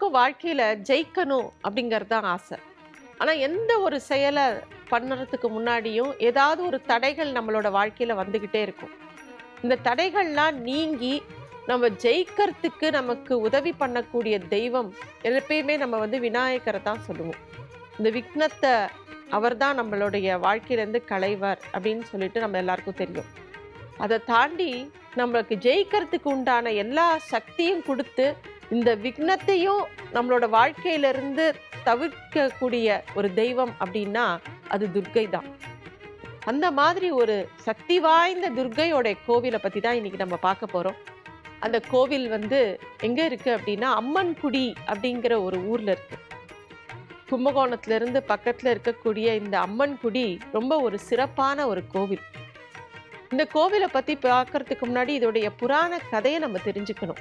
எல்லாருக்கும் வாழ்க்கையில் ஜெயிக்கணும் அப்படிங்கிறது தான் ஆசை. ஆனால் எந்த ஒரு செயலை பண்ணுறதுக்கு முன்னாடியும் ஏதாவது ஒரு தடைகள் நம்மளோட வாழ்க்கையில் வந்துக்கிட்டே இருக்கும். இந்த தடைகள்லாம் நீங்கி நம்ம ஜெயிக்கிறதுக்கு நமக்கு உதவி பண்ணக்கூடிய தெய்வம் எப்பயுமே நம்ம வந்து விநாயகரை தான் சொல்லுவோம். இந்த விக்னத்தை அவர் தான் நம்மளுடைய வாழ்க்கையிலேருந்து கலைவர் அப்படின்னு சொல்லிட்டு நம்ம எல்லாருக்கும் தெரியும். அதை தாண்டி நம்மளுக்கு ஜெயிக்கிறதுக்கு உண்டான எல்லா சக்தியும் கொடுத்து இந்த விக்னத்தையும் நம்மளோட வாழ்க்கையிலிருந்து தவிர்க்கக்கூடிய ஒரு தெய்வம் அப்படின்னா அது துர்க்கை தான். அந்த மாதிரி ஒரு சக்தி வாய்ந்த துர்க்கையோட கோவிலை பற்றி தான் இன்னைக்கு நம்ம பார்க்க போகிறோம் அந்த கோவில் வந்து எங்கே இருக்குது அப்படின்னா அம்மன்குடி அப்படிங்கிற ஒரு ஊரில் இருக்குது கும்பகோணத்துல இருந்து பக்கத்தில் இருக்கக்கூடிய இந்த அம்மன்குடி ரொம்ப ஒரு சிறப்பான ஒரு கோவில். இந்த கோவிலை பற்றி பார்க்கறதுக்கு முன்னாடி இதோடைய புராண கதையை நம்ம தெரிஞ்சுக்கணும்.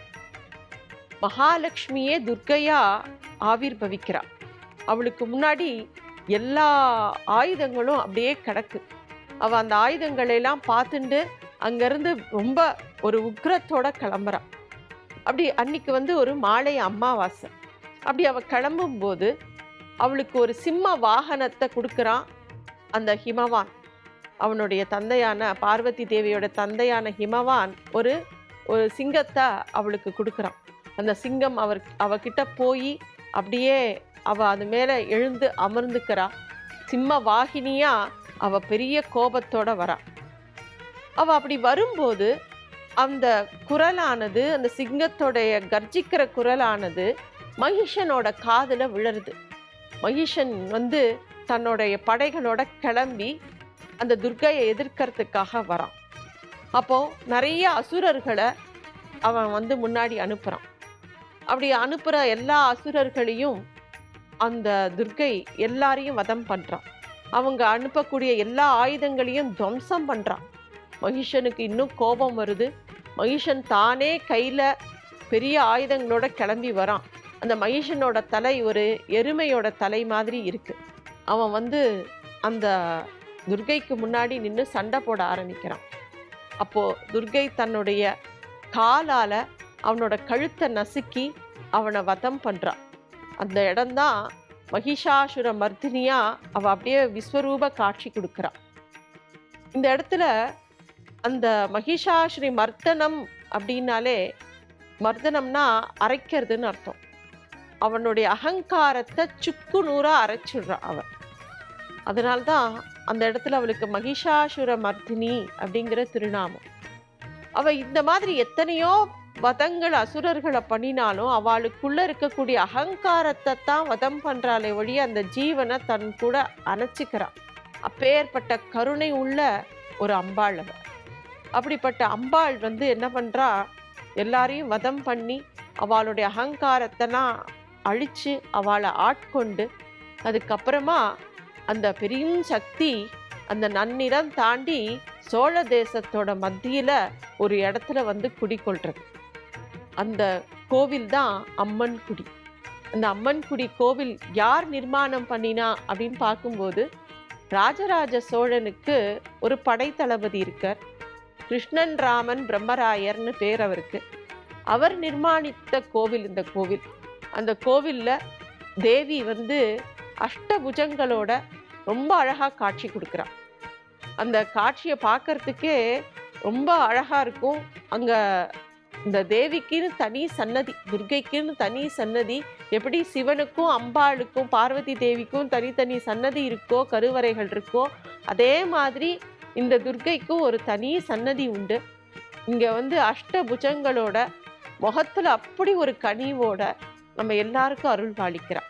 மகாலட்சுமியே துர்க்கையா ஆவிர்பவிக்கிறா. அவளுக்கு முன்னாடி எல்லா ஆயுதங்களும் அப்படியே கிடக்கு. அவள் அந்த ஆயுதங்களை எல்லாம் பார்த்துண்டு அங்கேருந்து ரொம்ப ஒரு உக்ரத்தோட கிளம்புறா. அப்படி அன்னைக்கு வந்து ஒரு மாலை அமாவாசை அப்படி அவள் கிளம்பும்போது அவளுக்கு ஒரு சிம்ம வாகனத்தை கொடுக்குறான் அந்த ஹிமவான். அவனுடைய தந்தையான பார்வதி தேவியோட தந்தையான ஹிமவான் ஒரு ஒரு சிங்கத்தை அவளுக்கு கொடுக்குறான். அந்த சிங்கம் அவர் அவகிட்ட போய் அப்படியே அவ அது மேலே எழுந்து அமர்ந்துக்கிறா. சிம்ம வாகினியா அவ பெரிய கோபத்தோட வரா. அவ அப்படி வரும்போது அந்த குரலானது அந்த சிங்கத்தோடைய கர்ஜிக்கிற குரலானது மகிஷனோட காதில் விழருது மகிஷன் வந்து தன்னுடைய படைகளோட கிளம்பி அந்த துர்க்கையை எதிர்க்கிறதுக்காக வரான். அப்போ நிறைய அசுரர்களை அவன் வந்து முன்னாடி அனுப்புகிறான் அப்படி அனுப்புகிற எல்லா அசுரர்களையும் அந்த துர்க்கை எல்லாரையும் வதம் பண்ணுறான் அவங்க அனுப்பக்கூடிய எல்லா ஆயுதங்களையும் துவம்சம் பண்ணுறான் மகிஷனுக்கு இன்னும் கோபம் வருது. மகிஷன் தானே கையில் பெரிய ஆயுதங்களோட கிளம்பி வரான். அந்த மகிஷனோட தலை ஒரு எருமையோட தலை மாதிரி இருக்குது அவன் வந்து அந்த துர்க்கைக்கு முன்னாடி நின்று சண்டை போட ஆரம்பிக்கிறான். அப்போது துர்க்கை தன்னுடைய காலால் அவனோட கழுத்தை நசுக்கி அவனை வதம் பண்ணுறான் அந்த இடம்தான் மகிஷாசுர மர்த்தினியாக அவள் அப்படியே விஸ்வரூப காட்சி கொடுக்குறான் இந்த இடத்துல அந்த மகிஷாசுரி மர்தனம் அப்படின்னாலே மர்தனம்னா அரைக்கிறதுன்னு அர்த்தம். அவனுடைய அகங்காரத்தை சுக்கு நூறாக அரைச்சிடுறா அவன் அதனால்தான் அந்த இடத்துல அவளுக்கு மகிஷாசுர மர்தினி அப்படிங்கிற திருநாமம். அவள் இந்த மாதிரி எத்தனையோ வதங்கள் அசுரர்களை பண்ணினாலும் அவளுக்குள்ளே இருக்கக்கூடிய அகங்காரத்தை தான் வதம் பண்ணுறாளே ஒழிய அந்த ஜீவனை தன் கூட அணைச்சிக்கிறான். அப்பேற்பட்ட கருணை உள்ள ஒரு அம்பாள் அப்படிப்பட்ட அம்பாள் வந்து என்ன பண்ணுறா எல்லாரையும் வதம் பண்ணி அவளுடைய அகங்காரத்தெல்லாம் அழித்து அவளை ஆட்கொண்டு அதுக்கப்புறமா அந்த பெரிய சக்தி அந்த நன்னிறம் தாண்டி சோழ தேசத்தோட மத்தியில் ஒரு இடத்துல வந்து குடிக்கொள்றது அந்த கோவில் தான் அம்மன் குடி. அந்த அம்மன் குடி கோவில் யார் நிர்மாணம் பண்ணினா அப்படின்னு பார்க்கும்போது ராஜராஜ சோழனுக்கு ஒரு படைத்தளபதி இருக்கார். கிருஷ்ணன் ராமன் பிரம்மராயர்னு பேர் அவருக்கு. அவர் நிர்மாணித்த கோவில் இந்த கோவில். அந்த கோவிலில் தேவி வந்து அஷ்டபுஜங்களோட ரொம்ப அழகாக காட்சி கொடுக்குறாள் அந்த காட்சியை பார்க்கறதுக்கே ரொம்ப அழகாக இருக்கும். அங்கே இந்த தேவிக்குன்னு தனி சன்னதி துர்க்கைக்குன்னு தனி சன்னதி எப்படி சிவனுக்கும் அம்பாளுக்கும் பார்வதி தேவிக்கும் தனித்தனி சன்னதி இருக்கோ கருவறைகள் இருக்கோ அதே மாதிரி இந்த துர்கைக்கும் ஒரு தனி சன்னதி உண்டு. இங்கே வந்து அஷ்டபுஜங்களோட முகத்தில் அப்படி ஒரு கனிவோட நம்ம எல்லாருக்கும் அருள் பாலிக்கிறான்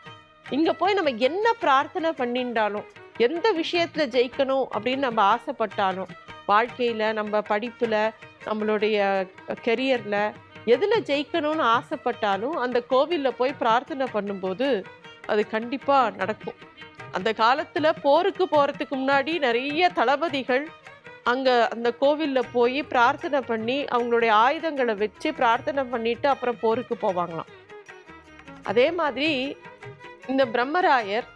இங்கே போய் நம்ம என்ன பிரார்த்தனை பண்ணின்றாலும் எந்த விஷயத்தில் ஜெயிக்கணும் அப்படின்னு நம்ம ஆசைப்பட்டாலும் வாழ்க்கையில் நம்ம படிப்பில் நம்மளுடைய கெரியரில் எதில் ஜெயிக்கணும்னு ஆசைப்பட்டாலும் அந்த கோவிலில் போய் பிரார்த்தனை பண்ணும்போது அது கண்டிப்பாக நடக்கும். அந்த காலத்தில் போருக்கு போகிறதுக்கு முன்னாடி நிறைய தளபதிகள் அங்கே அந்த கோவிலில் போய் பிரார்த்தனை பண்ணி அவங்களுடைய ஆயுதங்களை வச்சு பிரார்த்தனை பண்ணிட்டு அப்புறம் போருக்கு போவாங்களாம். அதே மாதிரி இந்த பிரம்மராயர்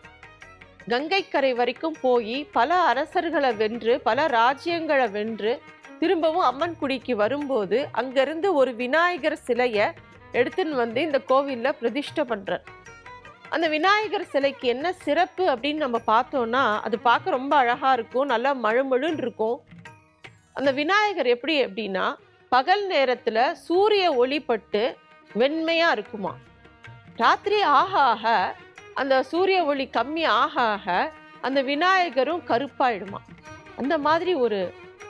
கங்கைக்கரை வரைக்கும் போய் பல அரசர்களை வென்று பல ராஜ்யங்களை வென்று திரும்பவும் அம்மன் குடிக்கு வரும்போது அங்கிருந்து ஒரு விநாயகர் சிலையை எடுத்துன்னு வந்து இந்த கோவிலில் பிரதிஷ்டை பண்ணுறார் அந்த விநாயகர் சிலைக்கு என்ன சிறப்பு அப்படின்னு நம்ம பார்த்தோம்னா அது பார்க்க ரொம்ப அழகாக இருக்கும் நல்லா மழுமழுன்னு இருக்கும். அந்த விநாயகர் எப்படி அப்படின்னா பகல் நேரத்தில் சூரிய ஒளிப்பட்டு வெண்மையாக இருக்குமா. ராத்திரி ஆக ஆக அந்த சூரிய ஒளி கம்மி ஆக ஆக அந்த விநாயகரும் கருப்பாயிடுமா. அந்த மாதிரி ஒரு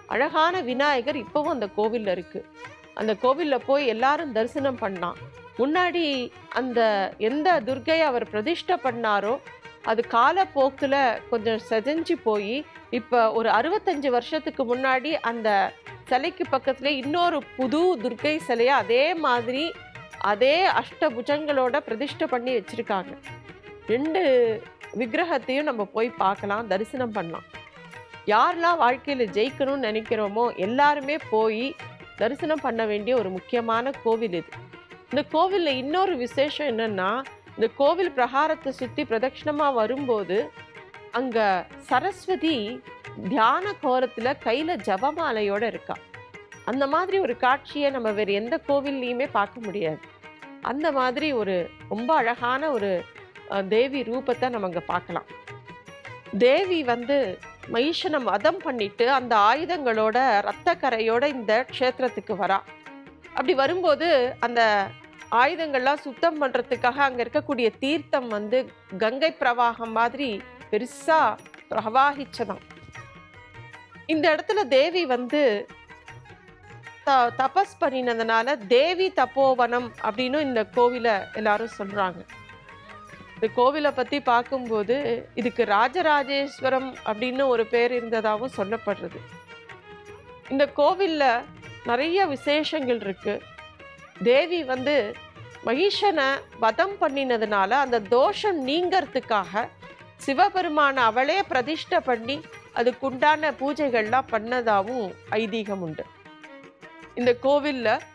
அழகான விநாயகர் இப்போவும் அந்த கோவிலில் இருக்குது அந்த கோவிலில் போய் எல்லாரும் தரிசனம் பண்ணலாம் முன்னாடி அந்த எந்த துர்க்கையை அவர் பிரதிஷ்டை பண்ணாரோ அது காலப்போக்கில் கொஞ்சம் செதஞ்சு போய் இப்போ ஒரு அறுபத்தஞ்சு வருஷத்துக்கு முன்னாடி அந்த சிலைக்கு பக்கத்துல இன்னொரு புது துர்க்கை சிலையை அதே மாதிரி அதே அஷ்டபுஜங்களோட பிரதிஷ்டை பண்ணி வச்சிருக்காங்க. ரெண்டு விக்கிரகத்தையும் நம்ம போய் பார்க்கலாம் தரிசனம் பண்ணலாம். யாரெல்லாம் வாழ்க்கையில் ஜெயிக்கணும்னு நினைக்கிறோமோ எல்லாருமே போய் தரிசனம் பண்ண வேண்டிய ஒரு முக்கியமான கோவில் இது. இந்த கோவிலில் இன்னொரு விசேஷம் என்னென்னா இந்த கோவில் பிரகாரத்தை சுற்றி பிரதட்சிணமாக வரும்போது அங்கே சரஸ்வதி தியான கோரத்தில் கையில் ஜபமாலையோடு இருக்கா. அந்த மாதிரி ஒரு காட்சியை நம்ம வேறு எந்த கோவில்லையுமே பார்க்க முடியாது. அந்த மாதிரி ஒரு ரொம்ப அழகான ஒரு தேவி ரூபத்தை நம்ம அங்கே பார்க்கலாம். தேவி வந்து மகிஷனை வதம் பண்ணிட்டு அந்த ஆயுதங்களோட ரத்த கரையோட இந்த க்ஷேத்திரத்துக்கு வரா. அப்படி வரும்போது அந்த ஆயுதங்கள்லாம் சுத்தம் பண்ணுறதுக்காக அங்கே இருக்கக்கூடிய தீர்த்தம் வந்து கங்கை பிரவாகம் மாதிரி பெருசாக பிரவாகிச்சதாம். இந்த இடத்துல தேவி வந்து த தபஸ் பண்ணினதுனால தேவி தப்போவனம் அப்படின்னு இந்த கோவிலை எல்லாரும் சொல்கிறாங்க இந்த கோவிலை பற்றி பார்க்கும்போது இதுக்கு ராஜராஜேஸ்வரம் அப்படின்னு ஒரு பேர் இருந்ததாகவும் சொல்லப்படுறது. இந்த கோவிலில் நிறைய விசேஷங்கள் இருக்குது தேவி வந்து மகிஷனை வதம் பண்ணினதுனால அந்த தோஷம் நீங்கிறதுக்காக சிவபெருமான அவளே பிரதிஷ்டை பண்ணி அதுக்குண்டான பூஜைகள்லாம் பண்ணதாகவும் ஐதீகம் உண்டு. இந்த கோவிலில்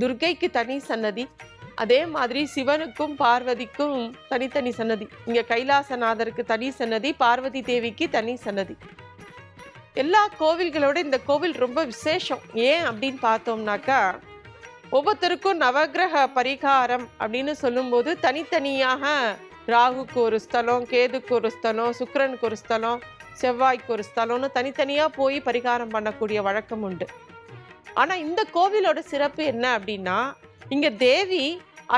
துர்க்கைக்கு தனி சன்னதி அதே மாதிரி சிவனுக்கும் பார்வதிக்கும் தனித்தனி சன்னதி. இங்கே கைலாசநாதருக்கு தனி சன்னதி பார்வதி தேவிக்கு தனி சன்னதி. எல்லா கோவில்களோட இந்த கோவில் ரொம்ப விசேஷம். ஏன் அப்படின்னு பார்த்தோம்னாக்கா ஒவ்வொருத்தருக்கும் நவக்கிரக பரிகாரம் அப்படின்னு சொல்லும்போது தனித்தனியாக ராகுக்கு ஒரு ஸ்தலம் கேதுக்கு ஒரு ஸ்தலம் சுக்கரனுக்கு ஒரு ஸ்தலம் செவ்வாய்க்கு ஒரு ஸ்தலம்னு தனித்தனியாக போய் பரிகாரம் பண்ணக்கூடிய வழக்கம் உண்டு. ஆனால் இந்த கோவிலோட சிறப்பு என்ன அப்படின்னா இங்கே தேவி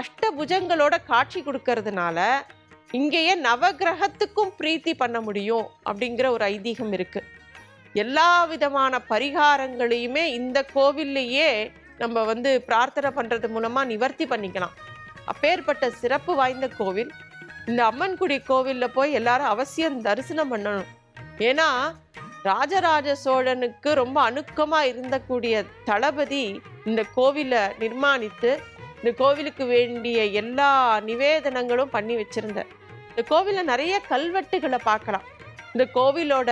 அஷ்டபுஜங்களோட காட்சி கொடுக்கறதுனால இங்கேயே நவக்கிரகத்துக்கும் பிரீத்தி பண்ண முடியும் அப்படிங்கிற ஒரு ஐதீகம் இருக்கு. எல்லா விதமான பரிகாரங்களையுமே இந்த கோவில்லையே நம்ம வந்து பிரார்த்தனை பண்ணுறது மூலமாக நிவர்த்தி பண்ணிக்கலாம். அப்பேற்பட்ட சிறப்பு வாய்ந்த கோவில். இந்த அம்மன்குடி கோவிலில் போய் எல்லாரும் அவசியம் தரிசனம் பண்ணணும். ஏன்னா ராஜராஜ சோழனுக்கு ரொம்ப அணுக்கமாக இருந்தக்கூடிய தளபதி இந்த கோவிலை நிர்மாணித்து இந்த கோவிலுக்கு வேண்டிய எல்லா நிவேதனங்களும் பண்ணி வச்சிருந்தார். இந்த கோவிலில் நிறைய கல்வெட்டுகளை பார்க்கலாம். இந்த கோவிலோட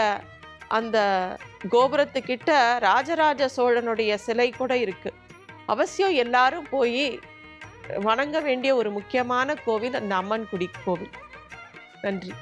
அந்த கோபுரத்துக்கிட்ட ராஜராஜ சோழனுடைய சிலை கூட இருக்கு. அவசியம் எல்லாரும் போய் வணங்க வேண்டிய ஒரு முக்கியமான கோவில் அந்த அம்மன்குடி கோவில். நன்றி.